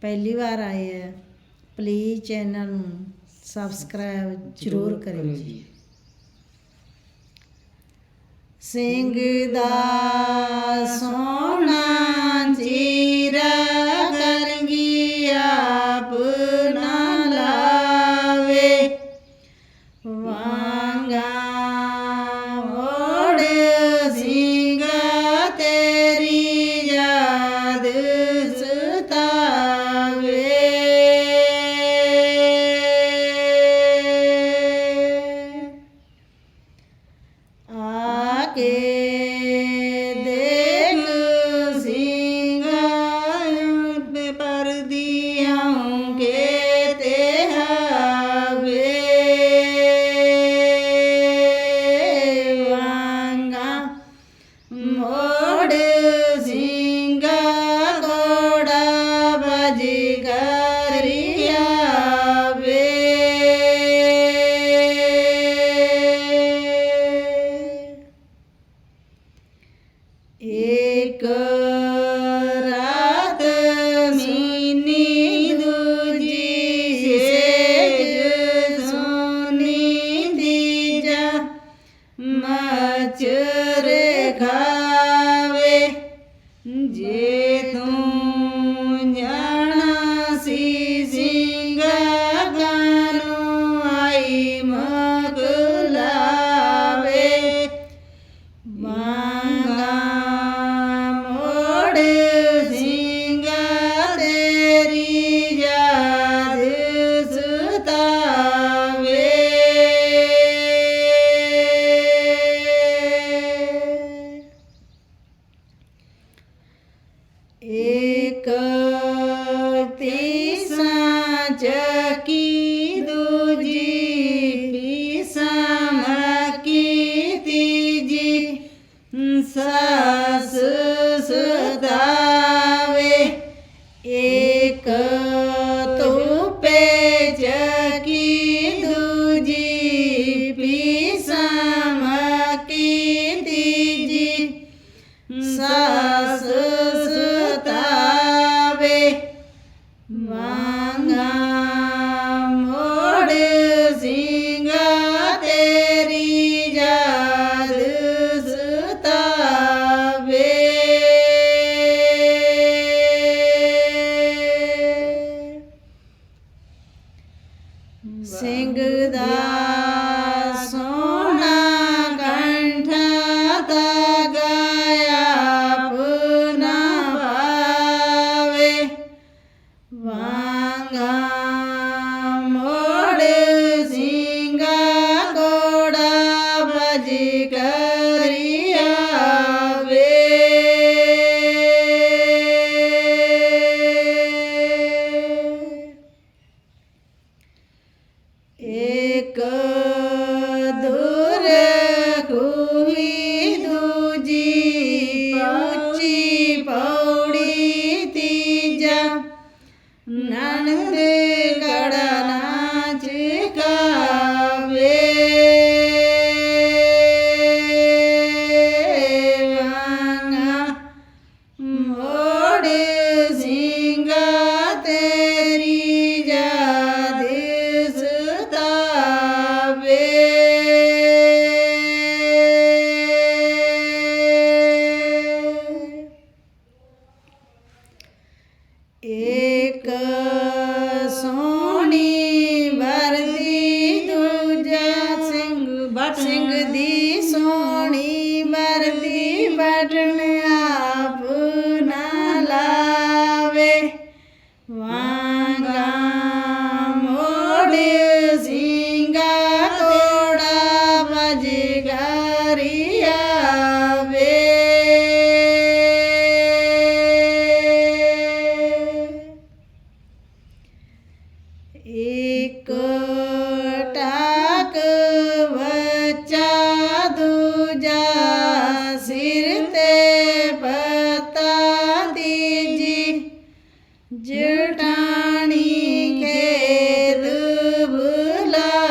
ਪਹਿਲੀ ਵਾਰ ਆਏ ਆ ਪਲੀਜ਼ ਚੈਨਲ ਨੂੰ ਸਬਸਕ੍ਰਾਈਬ ਜ਼ਰੂਰ ਕਰਿਓ ਜੀ। ਸਿੰਘ ਦਾ ਸੋਹਣਾ ਇੱਕ ਇੱਕ ಆನಂದೇ ਇੱਕ ਸੋਹਣੀ ਵਰਦੀ, ਦੂਜਾ ਸਿੰਘ ਬਟ ਸਿੰਘ ਦੀ ਸੋਹਣੀ ਵਰਦੀ ਬਟਨ ਆਪ ਨਾ ਲਾਵੇ। ਵਾਂਗਾ ਮੋੜ ਸਿੰਘਾ ਕੋੜਾ ਬਜ ਢਾਕ ਦੂਜਾ ਸਿਰ ਤੇ ਪਤਾ ਦੀਜੀ ਜਟਾਣੀ ਖੇਤ ਬੁਲਾਵੇ।